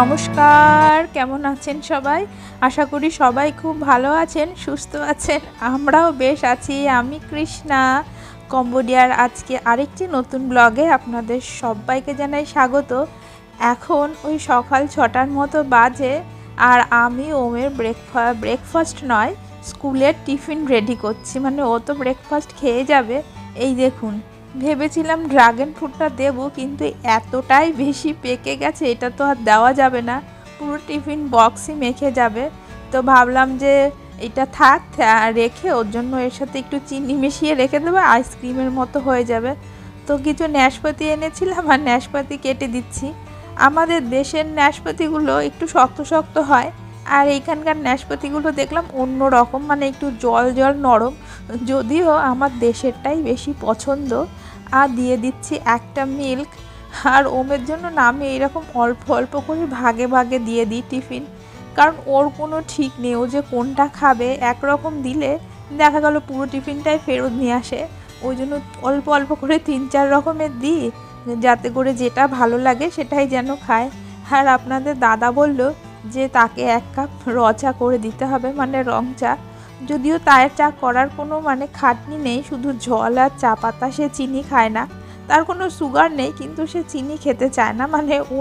নমস্কার, কেমন আছেন সবাই? আশা করি সবাই খুব ভালো আছেন, সুস্থ আছেন, আমরাও বেশ আছি। আমি কৃষ্ণা কম্বোডিয়ার আজকে আরেকটি নতুন ব্লগে আপনাদের সবাইকে জানাই স্বাগত। এখন ওই সকাল ছটার মতো বাজে আর আমি ওমের ব্রেকফা ব্রেকফাস্ট নয়, স্কুলের টিফিন রেডি করছি। মানে ও তো ব্রেকফাস্ট খেয়ে যাবে। এই দেখুন ভেবেছিলাম ড্রাগন ফ্রুটটা দেবো, কিন্তু এতটাই বেশি পেকে গেছে, এটা তো আর দেওয়া যাবে না। পুরো টিফিন বক্সই মেখে যাবে। তো ভাবলাম যে এটা থাক রেখে ওর জন্য এর সাথে একটু চিনি মিশিয়ে রেখে দেবো, আইসক্রিমের মতো হয়ে যাবে। তো কিছু ন্যাশপাতি এনেছিলাম আর ন্যাশপাতি কেটে দিচ্ছি। আমাদের দেশের ন্যাশপাতিগুলো একটু শক্ত শক্ত হয়, আর এইখানকার ন্যাশপাতিগুলো দেখলাম অন্য রকম মানে একটু জল জল নরম। যদিও আমার দেশেরটাই বেশি পছন্দ আর দিয়ে দিচ্ছি একটা মিল্ক। আর ওমের জন্য না আমি এইরকম অল্প অল্প করে ভাগে ভাগে দিয়ে দিই টিফিন। কারণ ওর কোনো ঠিক নেই, ও যে কোনটা খাবে একরকম দিলে দেখা গেল পুরো টিফিনটাই ফেরত নিয়ে আসে। ওই জন্য অল্প অল্প করে তিন চার রকমের দিই, যাতে করে যেটা ভালো লাগে সেটাই যেন খায়। আর আপনাদের দাদা বলল যে তাকে এক কাপ র চা করে দিতে হবে মানে রং চা। যদিও তার চা করার কোনো মানে খাটনি নেই, শুধু জল আর চা পাতা সে চিনি খায় না। তার কোনো সুগার নেই, কিন্তু সে চিনি খেতে চায় না। মানে ও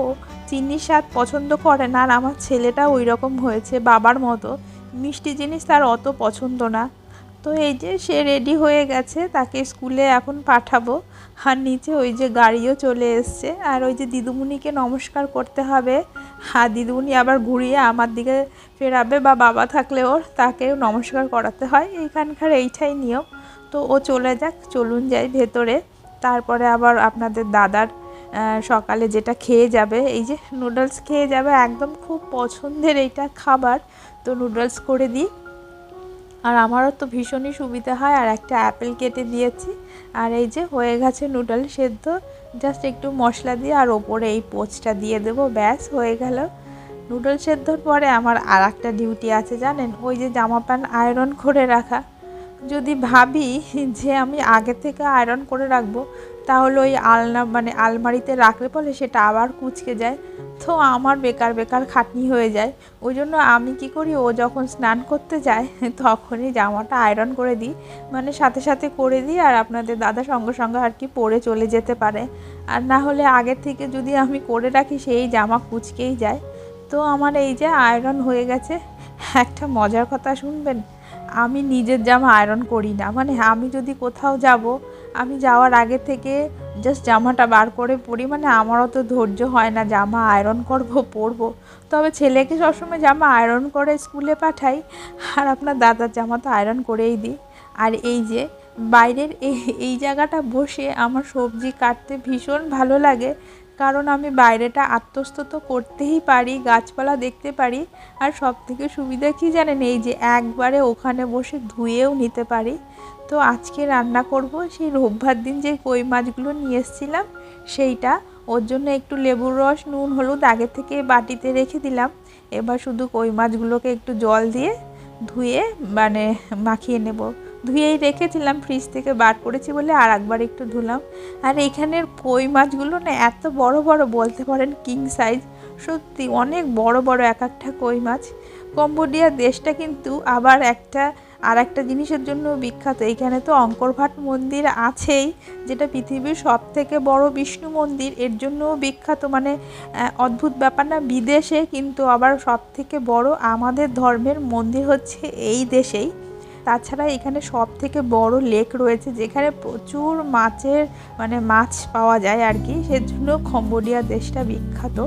চিনির স্বাদ পছন্দ করে না, আর আমার ছেলেটা ওই রকম হয়েছে বাবার মতো। মিষ্টি জিনিস তার অত পছন্দ না। তো এই যে সে রেডি হয়ে গেছে, তাকে স্কুলে এখন পাঠাবো। আর নিচে ওই যে গাড়িও চলে এসছে। আর ওই যে দিদুমণিকে নমস্কার করতে হবে। আর দিদুনি আবার ঘুরিয়ে আমার দিকে ফেরাবে বা বাবা থাকলে ওর তাকেও নমস্কার করাতে হয়। এইখানকার এইটাই নিয়ম। তো ও চলে যাক, চলুন যাই ভেতরে। তারপরে আবার আপনাদের দাদার সকালে যেটা খেয়ে যাবে, এই যে নুডলস খেয়ে যাবে, একদম খুব পছন্দের এইটা খাবার। তো নুডলস করে দিই। আর আমারও তো ভীষণই সুবিধা হয়, আর একটা অ্যাপেল কেটে দিয়েছি। আর এই যে হয়ে গেছে নুডল সেদ্ধ জাস্ট একটু মশলা দিয়ে আর ওপরে এই পোচটা দিয়ে দেবো, ব্যাস হয়ে গেল। নুডল সেদ্ধর পরে আমার আর একটা ডিউটি আছে জানেন, ওই যে জামা প্যান্ট আয়রন করে রাখা। যদি ভাবি যে আমি আগে থেকে আয়রন করে রাখব তাহলে ওই আলনা মানে আলমারিতে রাখলে পরে সেটা আবার কুচকে যায়। তো আমার বেকার বেকার খাটনি হয়ে যায়। ওই জন্য আমি কি করি, ও যখন স্নান করতে যায়, তখনই জামাটা আয়রন করে দিই। মানে সাথে সাথে করে দিই আর আপনাদের দাদা সঙ্গে সঙ্গে আর কি পরে চলে যেতে পারে। আর না হলে আগের থেকে যদি আমি করে রাখি, সেই জামা কুচকেই যায়। তো আমার এই যে আয়রন হয়ে গেছে। একটা মজার কথা শুনবেন, আমি নিজের জামা আয়রন করি না। মানে আমি যদি কোথাও যাব আমি যাওয়ার আগে থেকে জাস্ট জামাটা বার করে পরি মানে আমারও তো ধৈর্য হয় না, জামা আয়রন করব, পরবো। তবে ছেলেকে সবসময় জামা আয়রন করে স্কুলে পাঠাই, আর আপনার দাদার জামা তো আয়রন করেই দিই। আর এই যে, বাইরের এই এই জায়গাটা বসে আমার সবজি কাটতে ভীষণ ভালো লাগে, কারণ আমি বাইরেটা আত্মস্থ তো করতেই পারি, গাছপালা দেখতে পারি, আর সব থেকে সুবিধা কি জানেন, এই যে একবারে ওখানে বসে ধুয়েও নিতে পারি। তো আজকে রান্না করব। সেই রোববার দিন যে কই মাছগুলো নিয়ে এসেছিলাম, সেইটা। ওর জন্য একটু লেবুর রস, নুন, হলুদ আগে থেকে বাটিতে রেখে দিলাম। এবার শুধু কই মাছগুলোকে একটু জল দিয়ে ধুয়ে মানে মাখিয়ে নেব। ধুয়েই রেখেছিলাম, ফ্রিজ থেকে বার করেছি বলে আর একবার একটু ধুলাম। আর এখানের কই মাছগুলো না এত বড় বড়, বলতে পারেন কিং সাইজ। সত্যি অনেক বড় বড় এক একটা কই মাছ। কম্বোডিয়া দেশটা কিন্তু আবার একটা আর একটা জিনিসের জন্য বিখ্যাত, এখানে তো অঙ্করভাট মন্দির আছেই, যেটা পৃথিবীর সব থেকে বড় বিষ্ণু মন্দির। এর জন্যও বিখ্যাত মানে অদ্ভুত ব্যাপার না, বিদেশে কিন্তু আবার সব থেকে বড় আমাদের ধর্মের মন্দির হচ্ছে এই দেশেই। তাছাড়া এখানে সব থেকে বড় লেক রয়েছে, যেখানে প্রচুর মাছের মানে মাছ পাওয়া যায় আর কি, সেজন্য কম্বোডিয়া দেশটা বিখ্যাত।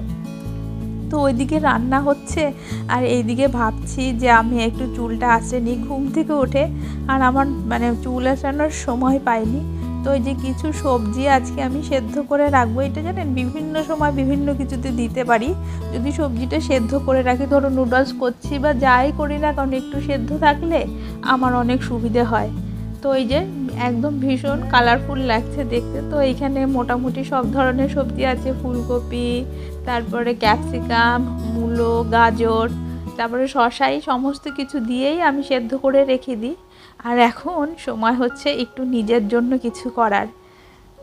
তো ওইদিকে রান্না হচ্ছে। আর এইদিকে ভাবছি যে আমি একটু চুলটা আসে নিই ঘুম থেকে উঠে। আর আমার মানে চুল আসানোর সময় পাইনি। তো ওই যে কিছু সবজি আজকে আমি সেদ্ধ করে রাখব। এটা জানেন বিভিন্ন সময় বিভিন্ন কিছুতে দিতে পারি। যদি সবজিটা সেদ্ধ করে রাখি, ধরো নুডলস করছি বা যাই করি না কারণ একটু সেদ্ধ থাকলে আমার অনেক সুবিধে হয়। তো ওই যে একদম ভীষণ কালারফুল লাগছে দেখতে। তো এইখানে মোটামুটি সব ধরনের সবজি আছে, ফুলকপি, তারপরে ক্যাপসিকাম মূলো, গাজর, তারপরে শশাই সমস্ত কিছু দিয়েই আমি সেদ্ধ করে রেখে দিই। আর এখন সময় হচ্ছে একটু নিজের জন্য কিছু করার।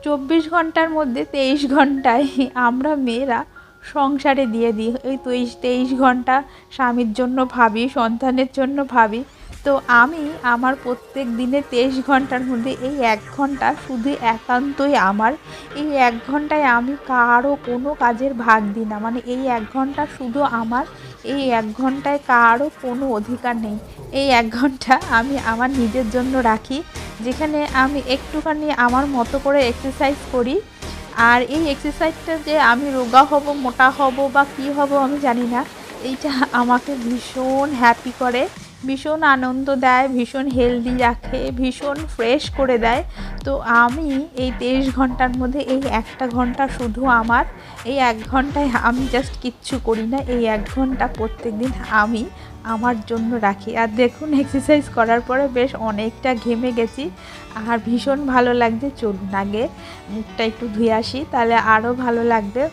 চব্বিশ ঘণ্টার মধ্যে তেইশ ঘন্টায় আমরা মেয়েরা সংসারে দিয়ে দিই। ওই তেইশ তেইশ ঘণ্টা স্বামীর জন্য ভাবি, সন্তানের জন্য ভাবি। তো আমি আমার প্রত্যেক দিনে তেইশ ঘণ্টার মধ্যে এই এক ঘণ্টা শুধু একান্তই আমার। এই এক ঘন্টায় আমি কারও কোনো কাজের ভাগ দিই না। মানে এই এক ঘণ্টা শুধু আমার, এই এক ঘন্টায় কারও কোনো অধিকার নেই। এই এক ঘণ্টা আমি আমার নিজের জন্য রাখি। যেখানে আমি একটুখানি আমার মতো করে এক্সারসাইজ করি। আর এই এক্সারসাইজটা যে আমি রোগা হব, মোটা হব বা কি হব আমি জানি না, এইটা আমাকে ভীষণ হ্যাপি করে। ভীষণ আনন্দ দেয়, ভীষণ হেলদি রাখে, ভীষণ ফ্রেশ করে দেয়। তো আমি এই তেইশ ঘণ্টার মধ্যে এই একটা ঘণ্টা শুধু আমার, এই এক ঘন্টায় আমি জাস্ট কিচ্ছু করি না, এই এক ঘণ্টা প্রত্যেক দিন আমি আমার জন্য রাখি। আর দেখুন এক্সারসাইজ করার পরে বেশ অনেকটা ঘেমে গেছি, আর ভীষণ ভালো লাগছে। চলুন আগে মুখটা একটু ধুয়ে আসি, তাহলে আরও ভালো লাগবে।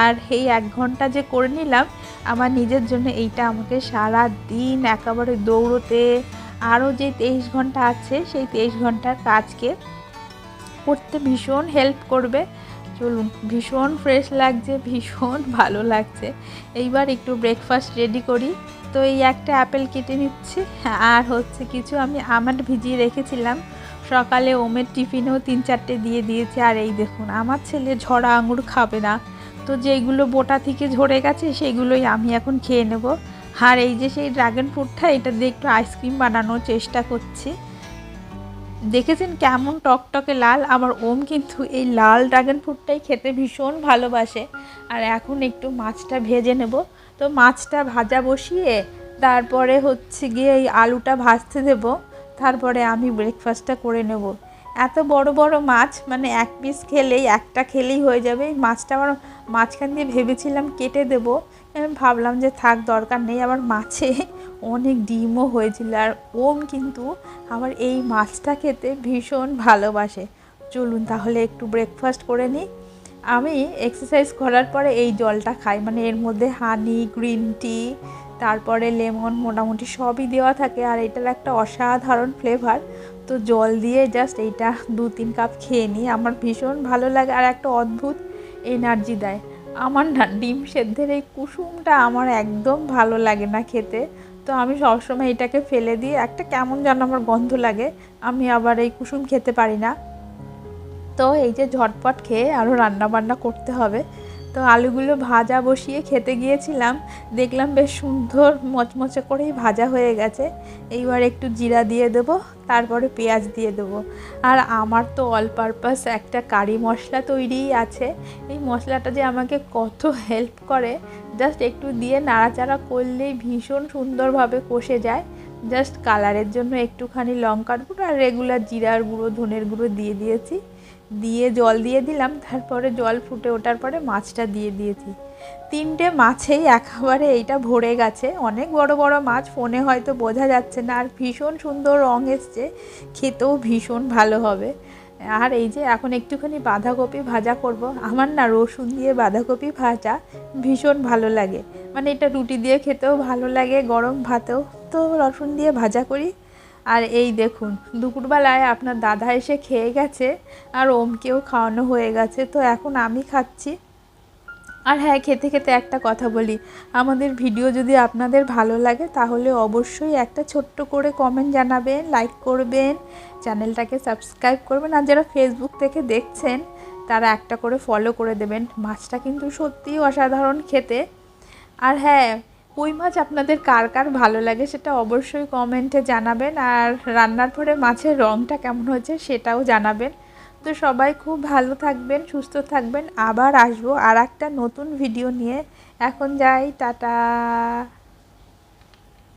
আর এই এক ঘণ্টা যে করে নিলাম আমার নিজের জন্য এইটা আমাকে সারা দিন একেবারে দৌড়তে, আরও যে তেইশ ঘণ্টা আছে, সেই তেইশ ঘণ্টার কাজকে করতে ভীষণ হেল্প করবে। চলুন, ভীষণ ফ্রেশ লাগছে, ভীষণ ভালো লাগছে। এইবার একটু ব্রেকফাস্ট রেডি করি। তো এই একটা অ্যাপেল কেটে নিচ্ছি। আর হচ্ছে কিছু আমি আমার ভিজিয়ে রেখেছিলাম। সকালে ওমের টিফিনেও তিন চারটে দিয়ে দিয়েছে। আর এই দেখুন, আমার ছেলে ঝরা আঙুর খাবে না। তো যেইগুলো বোটা থেকে ঝরে গেছে, সেইগুলোই আমি এখন খেয়ে নেব। আর এই যে সেই ড্রাগন ফ্রুটটা এটা দিয়ে একটু আইসক্রিম বানানোর চেষ্টা করছি। দেখেছেন কেমন টকটকে লাল? আমার ওম কিন্তু এই লাল ড্রাগন ফ্রুটটাই খেতে ভীষণ ভালোবাসে। আর এখন একটু মাছটা ভেজে নেব। তো মাছটা ভাজা বসিয়ে, তারপরে হচ্ছে গিয়ে এই আলুটা ভাজতে দেব। তারপরে আমি ব্রেকফাস্টটা করে নেব। এত বড় বড় মাছ মানে এক পিস খেলেই, একটা খেলেই হয়ে যাবে। মাছটা আমার মাঝখান দিয়ে ভেবেছিলাম কেটে দেব। ভাবলাম যে থাক, দরকার নেই। আবার মাছে অনেক ডিমও হয়েছিল। আর ওম কিন্তু আমার এই মাছটা খেতে ভীষণ ভালোবাসে। চলুন তাহলে একটু ব্রেকফাস্ট করে নিই। আমি এক্সারসাইজ করার পরে এই জলটা খাই। মানে এর মধ্যে হানি গ্রিন টি তারপরে লেমন মোটামুটি সবই দেওয়া থাকে। আর এটার একটা অসাধারণ ফ্লেভার তো জল দিয়ে জাস্ট এইটা দু তিন কাপ খেয়ে নিই। আমার ভীষণ ভালো লাগে আর একটা অদ্ভুত এনার্জি দেয়। আমার না ডিম সেদ্ধের এই কুসুমটা আমার একদম ভালো লাগে না খেতে। তো আমি সবসময় এটাকে ফেলে দিই। একটা কেমন যেন আমার গন্ধ লাগে। আমি আবার এই কুসুম খেতে পারি না। তো এই যে ঝটপট খেয়ে আরও রান্না বান্না করতে হবে। তো আলুগুলো ভাজা বসিয়ে খেতে গিয়েছিলাম। দেখলাম বেশ সুন্দর মচমচে করেই ভাজা হয়ে গেছে। এইবার একটু জিরা দিয়ে দেবো, তারপরে পেঁয়াজ দিয়ে দেবো। আর আমার তো অল পারপাস একটা কারি মশলা তৈরিই আছে। এই মশলাটা যে আমাকে কত হেল্প করে জাস্ট একটু দিয়ে নাড়াচাড়া করলেই ভীষণ সুন্দরভাবে কষে যায়। জাস্ট কালারের জন্য একটুখানি লঙ্কার গুঁড়ো আর রেগুলার জিরার গুঁড়ো, ধনের গুঁড়ো দিয়ে দিয়েছি। দিয়ে জল দিয়ে দিলাম, তারপরে জল ফুটে ওঠার পরে মাছটা দিয়ে দিয়েছি। তিনটে মাছেই একেবারে এইটা ভরে গেছে। অনেক বড় বড় মাছ, ফোনে হয়তো বোঝা যাচ্ছে না, আর ভীষণ সুন্দর রঙ এসছে। খেতেও ভীষণ ভালো হবে। আর এই যে এখন একটুখানি বাঁধাকপি ভাজা করব। আমার না রসুন দিয়ে বাঁধাকপি ভাজা ভীষণ ভালো লাগে। মানে এটা রুটি দিয়ে খেতেও ভালো লাগে, গরম ভাতেও তো রসুন দিয়ে ভাজা করি। আর এই দেখুন, দুপুরবেলায় আপনার দাদা এসে খেয়ে গেছে আর ওমকেও খাওয়ানো হয়ে গেছে, তো এখন আমি খাচ্ছি। আর হ্যাঁ খেতে খেতে একটা কথা বলি, আমাদের ভিডিও যদি আপনাদের ভালো লাগে তাহলে অবশ্যই একটা ছোট্ট করে কমেন্ট জানাবেন লাইক করবেন, চ্যানেলটাকে সাবস্ক্রাইব করবেন, আর যারা ফেসবুক থেকে দেখছেন, তারা একটা করে ফলো করে দেবেন। মাছটা কিন্তু সত্যিই অসাধারণ খেতে। আর হ্যাঁ কই মাছ আপনাদের কার কার ভালো লাগে সেটা অবশ্যই কমেন্টে জানাবেন। আর রান্নার পরে মাছের রঙটা কেমন হয়েছে সেটাও জানাবেন। তো সবাই খুব ভালো থাকবেন, সুস্থ থাকবেন। আবার আসব আর একটা নতুন ভিডিও নিয়ে। এখন যাই, টাটা।